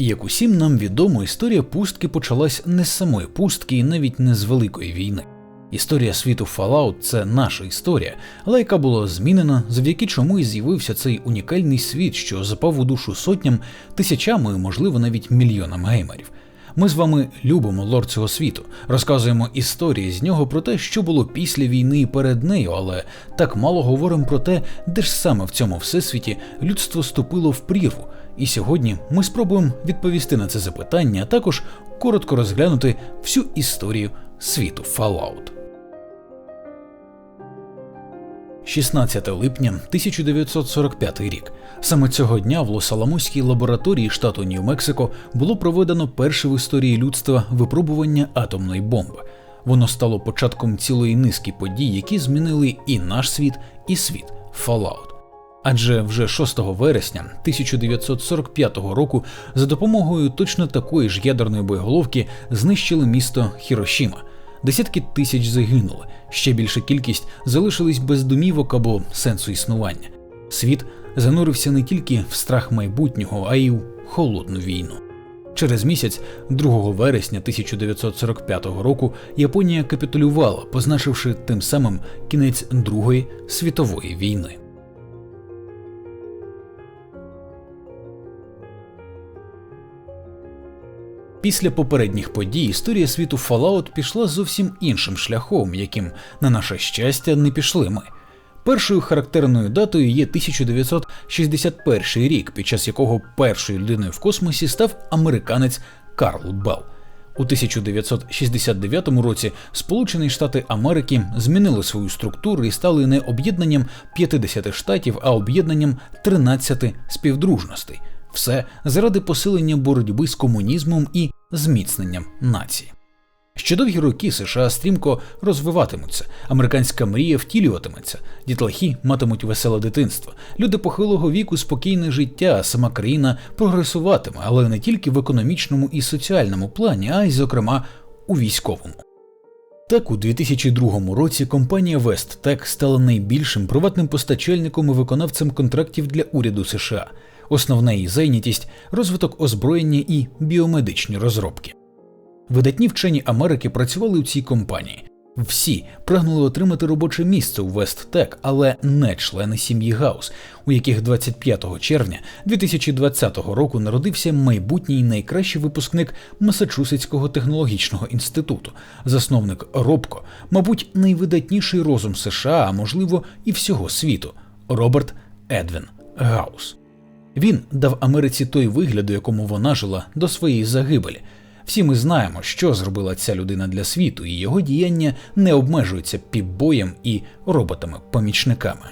І як усім нам відомо, історія пустки почалась не з самої пустки і навіть не з великої війни. Історія світу Fallout – це наша історія, але яка була змінена, завдяки чому і з'явився цей унікальний світ, що запав у душу сотням, тисячами, можливо, навіть мільйонам геймерів. Ми з вами любимо лор цього світу, розказуємо історії з нього про те, що було після війни і перед нею, але так мало говоримо про те, де ж саме в цьому всесвіті людство ступило в прірву. І сьогодні ми спробуємо відповісти на це запитання, а також коротко розглянути всю історію світу Fallout. 16 липня 1945 рік. Саме цього дня в Лос-Аламоській лабораторії штату Нью-Мексико було проведено перше в історії людства випробування атомної бомби. Воно стало початком цілої низки подій, які змінили і наш світ, і світ Fallout. Адже вже 6 вересня 1945 року за допомогою точно такої ж ядерної боєголовки знищили місто Хірошіма. Десятки тисяч загинули, ще більша кількість залишились без домівок або сенсу існування. Світ занурився не тільки в страх майбутнього, а й у холодну війну. Через місяць, 2 вересня 1945 року, Японія капітулювала, позначивши тим самим кінець Другої світової війни. Після попередніх подій історія світу Fallout пішла зовсім іншим шляхом, яким, на наше щастя, не пішли ми. Першою характерною датою є 1961 рік, під час якого першою людиною в космосі став американець Карл Белл. У 1969 році Сполучені Штати Америки змінили свою структуру і стали не об'єднанням 50 штатів, а об'єднанням 13 співдружностей. Все заради посилення боротьби з комунізмом і зміцненням нації. Ще довгі роки США стрімко розвиватимуться, американська мрія втілюватиметься, дітлахи матимуть веселе дитинство, люди похилого віку спокійне життя, а сама країна прогресуватиме, але не тільки в економічному і соціальному плані, а й, зокрема, у військовому. Так, у 2002 році компанія WestTech стала найбільшим приватним постачальником і виконавцем контрактів для уряду США. Основна її зайнятість розвиток озброєння і біомедичні розробки. Видатні вчені Америки працювали у цій компанії. Всі прагнули отримати робоче місце у Весттек, але не члени сім'ї Гаус, у яких 25 червня 2020 року народився майбутній найкращий випускник Масачусетського технологічного інституту, засновник Робко, мабуть, найвидатніший розум США, а можливо і всього світу Роберт Едвін Гаус. Він дав Америці той вигляд, у якому вона жила до своєї загибелі. Всі ми знаємо, що зробила ця людина для світу, і його діяння не обмежуються півбоєм і роботами-помічниками.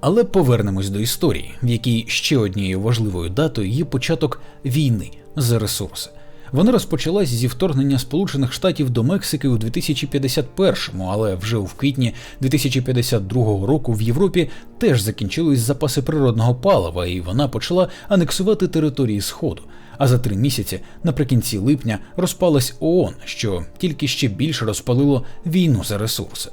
Але повернемось до історії, в якій ще однією важливою датою є початок війни за ресурси. Вона розпочалась зі вторгнення Сполучених Штатів до Мексики у 2051-му, але вже у квітні 2052 року в Європі теж закінчились запаси природного палива, і вона почала анексувати території Сходу. А за три місяці, наприкінці липня, розпалась ООН, що тільки ще більше розпалило війну за ресурси.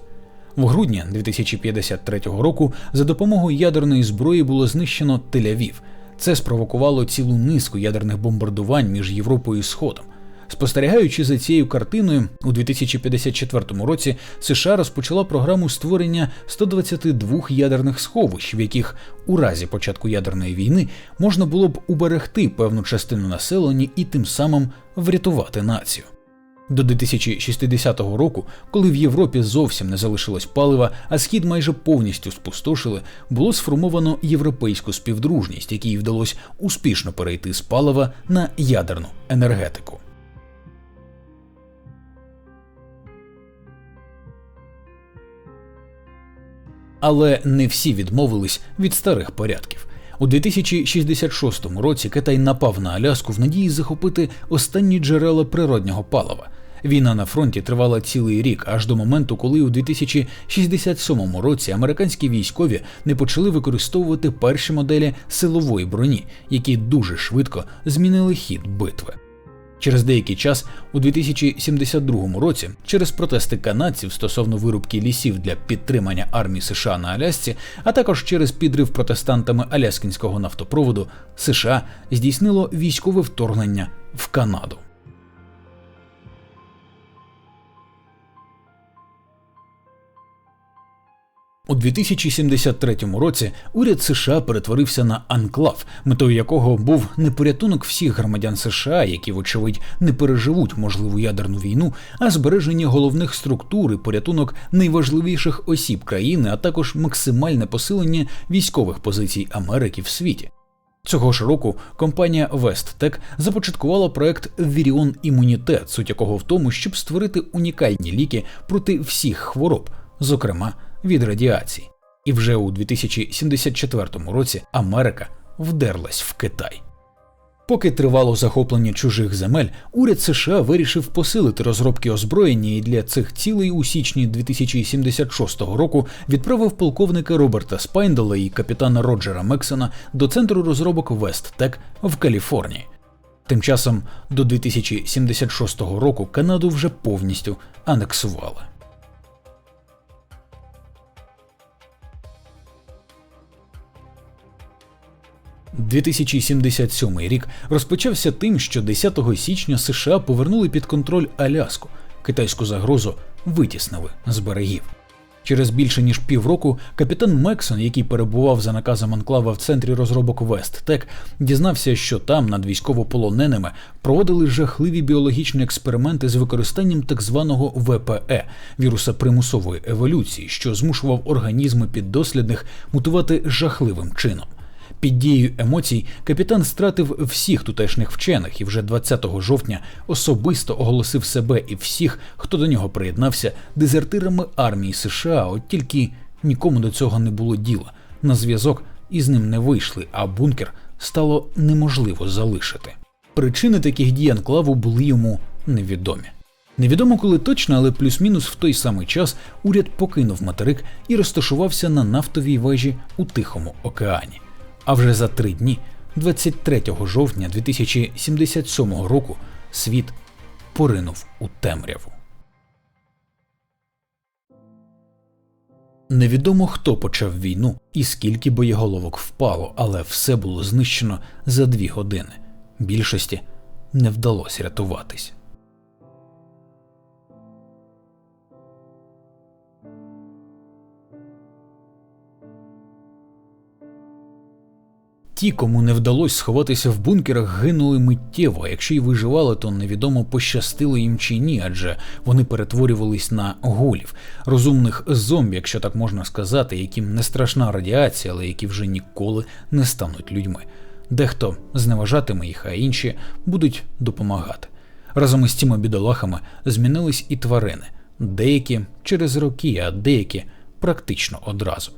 В грудні 2053 року за допомогою ядерної зброї було знищено Тель-Авів – це спровокувало цілу низку ядерних бомбардувань між Європою і Сходом. Спостерігаючи за цією картиною, у 2054 році США розпочала програму створення 122 ядерних сховищ, в яких у разі початку ядерної війни можна було б уберегти певну частину населення і тим самим врятувати націю. До 2060 року, коли в Європі зовсім не залишилось палива, а схід майже повністю спустошили, було сформовано європейську співдружність, якій вдалося успішно перейти з палива на ядерну енергетику. Але не всі відмовились від старих порядків. У 2066 році Китай напав на Аляску в надії захопити останні джерела природнього палива. Війна на фронті тривала цілий рік, аж до моменту, коли у 2067 році американські військові не почали використовувати перші моделі силової броні, які дуже швидко змінили хід битви. Через деякий час, у 2072 році, через протести канадців стосовно вирубки лісів для підтримання армії США на Алясці, а також через підрив протестантами Аляскінського нафтопроводу, США здійснило військове вторгнення в Канаду. У 2073 році уряд США перетворився на анклав, метою якого був не порятунок всіх громадян США, які, вочевидь, не переживуть можливу ядерну війну, а збереження головних структур і порятунок найважливіших осіб країни, а також максимальне посилення військових позицій Америки в світі. Цього ж року компанія WestTech започаткувала проект Virion Імунітет, суть якого в тому, щоб створити унікальні ліки проти всіх хвороб, зокрема від радіації. І вже у 2074 році Америка вдерлась в Китай. Поки тривало захоплення чужих земель, уряд США вирішив посилити розробки озброєння і для цих цілей у січні 2076 року відправив полковника Роберта Спайндела і капітана Роджера Мексона до центру розробок Весттек в Каліфорнії. Тим часом до 2076 року Канаду вже повністю анексували. 2077 рік розпочався тим, що 10 січня США повернули під контроль Аляску, китайську загрозу витіснили з берегів. Через більше ніж півроку капітан Мексон, який перебував за наказом Анклава в центрі розробок Весттек, дізнався, що там над військовополоненими проводили жахливі біологічні експерименти з використанням так званого ВПЕ віруса примусової еволюції, що змушував організми піддослідних мутувати жахливим чином. Під дією емоцій капітан стратив всіх тутешніх вчених і вже 20 жовтня особисто оголосив себе і всіх, хто до нього приєднався, дезертирами армії США. От тільки нікому до цього не було діла. На зв'язок із ним не вийшли, а бункер стало неможливо залишити. Причини таких дій анклаву були йому невідомі. Невідомо коли точно, але плюс-мінус в той самий час уряд покинув материк і розташувався на нафтовій вежі у Тихому океані. А вже за три дні, 23 жовтня 2077 року, світ поринув у темряву. Невідомо хто почав війну і скільки боєголовок впало, але все було знищено за дві години. Більшості не вдалося рятуватись. Ті, кому не вдалося сховатися в бункерах, гинули миттєво. Якщо й виживали, то невідомо пощастило їм чи ні, адже вони перетворювались на голів, розумних зомбі, якщо так можна сказати, яким не страшна радіація, але які вже ніколи не стануть людьми. Дехто зневажатиме їх, а інші будуть допомагати. Разом із цими бідолахами змінились і тварини, деякі через роки, а деякі практично одразу.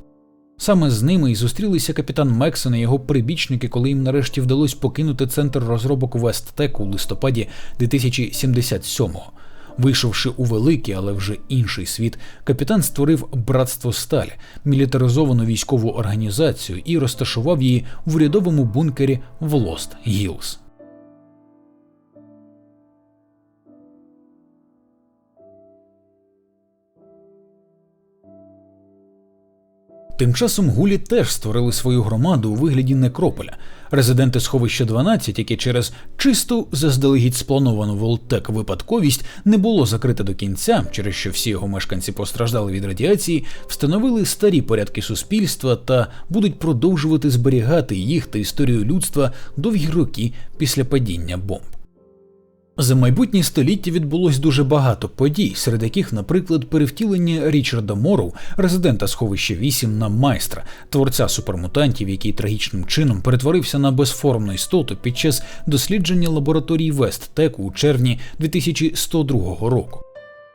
Саме з ними і зустрілися капітан Мексон і його прибічники, коли їм нарешті вдалося покинути центр розробок Весттек у листопаді 2077-го. Вийшовши у великий, але вже інший світ, капітан створив братство сталі, мілітаризовану військову організацію і розташував її в урядовому бункері в Лост Гілз. Тим часом гулі теж створили свою громаду у вигляді некрополя. Резиденти сховища 12, які через чисту заздалегідь сплановану Волтек випадковість не було закрите до кінця, через що всі його мешканці постраждали від радіації, встановили старі порядки суспільства та будуть продовжувати зберігати їх та історію людства довгі роки після падіння бомб. За майбутнє століття відбулось дуже багато подій, серед яких, наприклад, перевтілення Річарда Мору, резидента сховища 8 на майстра, творця супермутантів, який трагічним чином перетворився на безформну істоту під час дослідження лабораторії Весттеку у червні 2102 року.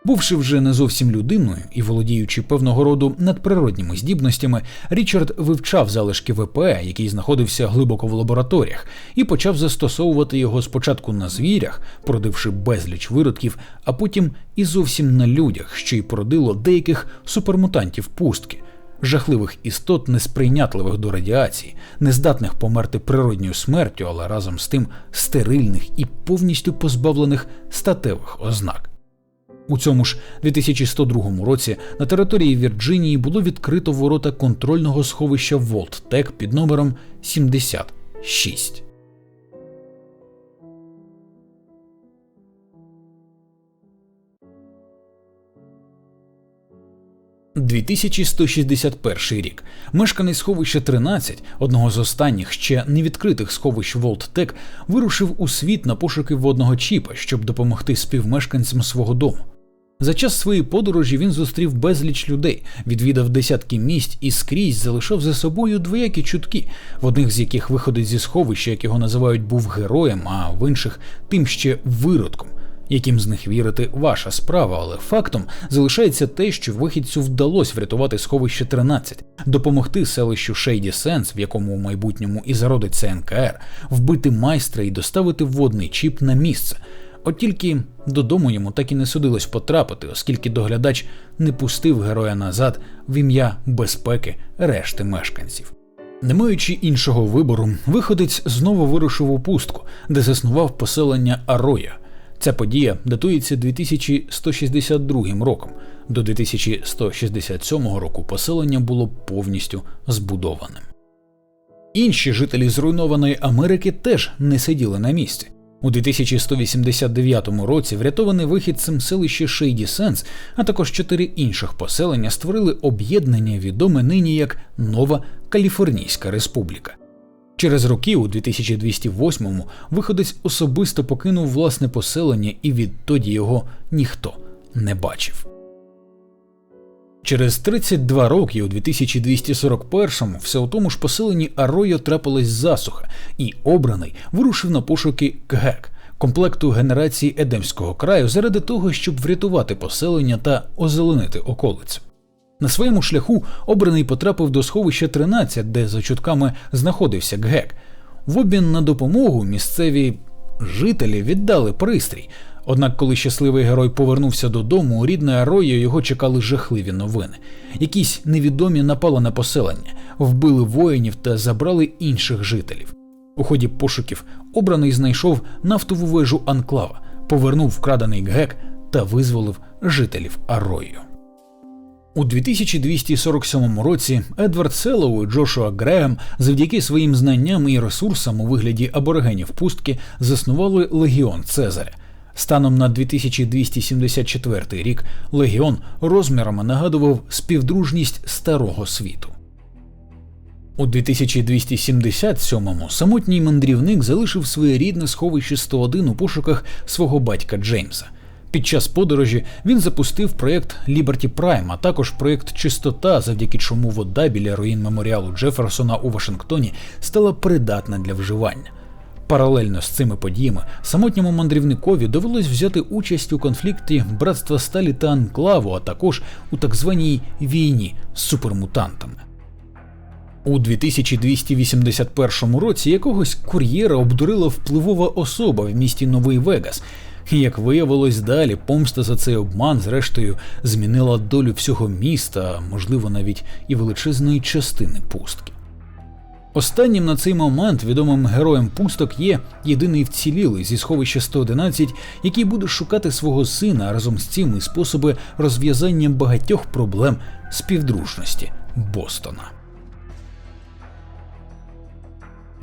Бувши вже не зовсім людиною і володіючи певного роду надприродніми здібностями, Річард вивчав залишки ВП, який знаходився глибоко в лабораторіях, і почав застосовувати його спочатку на звірях, породивши безліч виродків, а потім і зовсім на людях, що й породило деяких супермутантів пустки. жахливих істот, несприйнятливих до радіації, нездатних померти природньою смертю, але разом з тим стерильних і повністю позбавлених статевих ознак. У цьому ж 2102 році на території Вірджинії було відкрито ворота контрольного сховища Волттек під номером 76. 2161 рік. Мешканець сховища 13, одного з останніх ще невідкритих сховищ Волттек, вирушив у світ на пошуки водного чіпа, щоб допомогти співмешканцям свого дому. За час своєї подорожі він зустрів безліч людей, відвідав десятки місць і скрізь залишав за собою двоякі чутки, в одних з яких виходить зі сховища, як його називають, був героєм, а в інших тим ще виродком. Яким з них вірити ваша справа, але фактом залишається те, що вихідцю вдалося врятувати сховище 13, допомогти селищу Шейді Сенс, в якому у майбутньому і зародиться НКР, вбити майстра і доставити водний чіп на місце. От тільки додому йому так і не судилось потрапити, оскільки доглядач не пустив героя назад в ім'я безпеки решти мешканців. Не маючи іншого вибору, виходець знову вирушив у пустку, де заснував поселення Ароя. Ця подія датується 2162 роком. До 2167 року поселення було повністю збудованим. Інші жителі зруйнованої Америки теж не сиділи на місці. У 2189 році врятований вихідцем селище Шейді Сенс, а також чотири інших поселення створили об'єднання, відоме нині як Нова Каліфорнійська Республіка. Через роки, у 2208-му, виходець особисто покинув власне поселення, і відтоді його ніхто не бачив. Через 32 роки, у 2241-му, все у тому ж поселенні Аройо трапилась засуха, і обраний вирушив на пошуки КГЕК, комплекту генерації Едемського краю, заради того, щоб врятувати поселення та озеленити околицю. На своєму шляху обраний потрапив до сховища 13, де за чутками знаходився ГГЕК. В обмін на допомогу місцеві жителі віддали пристрій. Однак, коли щасливий герой повернувся додому, у рідної Арої його чекали жахливі новини. Якісь невідомі напали на поселення, вбили воїнів та забрали інших жителів. У ході пошуків обраний знайшов нафтову вежу Анклава, повернув вкрадений ГГЕК та визволив жителів Арою. У 2247 році Едвард Селлоу і Джошуа Греем завдяки своїм знанням і ресурсам у вигляді аборигенів пустки заснували легіон Цезаря. Станом на 2274 рік легіон розмірами нагадував співдружність старого світу. У 2277-му самотній мандрівник залишив своє рідне сховище 101 у пошуках свого батька Джеймса. Під час подорожі він запустив проєкт Liberty Prime, а також проєкт Чистота, завдяки чому вода біля руїн меморіалу Джеферсона у Вашингтоні стала придатна для вживання. Паралельно з цими подіями самотньому мандрівникові довелось взяти участь у конфлікті братства Сталі та Анклаву, а також у так званій війні з супермутантами. У 2281 році якогось кур'єра обдурила впливова особа в місті Новий Вегас, і як виявилось далі, помста за цей обман, зрештою, змінила долю всього міста, можливо навіть і величезної частини пустки. Останнім на цей момент відомим героєм пусток є єдиний вцілілий зі сховища 111, який буде шукати свого сина разом з цим і способи розв'язання багатьох проблем співдружності Бостона.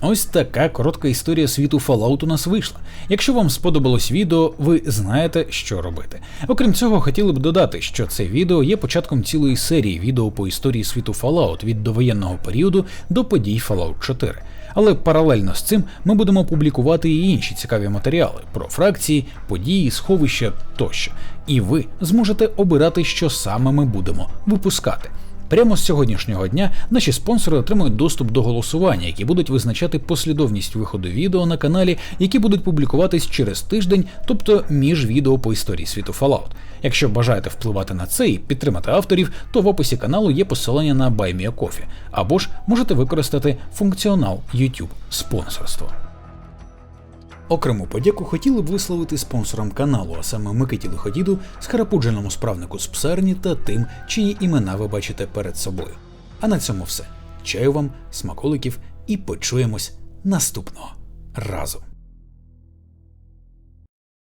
Ось така коротка історія світу Fallout у нас вийшла. Якщо вам сподобалось відео, ви знаєте, що робити. Окрім цього, хотіли б додати, що це відео є початком цілої серії відео по історії світу Fallout від довоєнного періоду до подій Fallout 4. Але паралельно з цим ми будемо публікувати і інші цікаві матеріали про фракції, події, сховища тощо. І ви зможете обирати, що саме ми будемо випускати. Прямо з сьогоднішнього дня наші спонсори отримують доступ до голосування, які будуть визначати послідовність виходу відео на каналі, які будуть публікуватись через тиждень, тобто між відео по історії світу Fallout. Якщо бажаєте впливати на це і підтримати авторів, то в описі каналу є посилання на BuyMeACoffee, або ж можете використати функціонал YouTube спонсорство. Окрему подяку хотіли б висловити спонсорам каналу, а саме Микиті Лиходіду, схарапудженому справнику з псарні та тим, чиї імена ви бачите перед собою. А на цьому все. Чаю вам, смаколиків і почуємось наступного разу.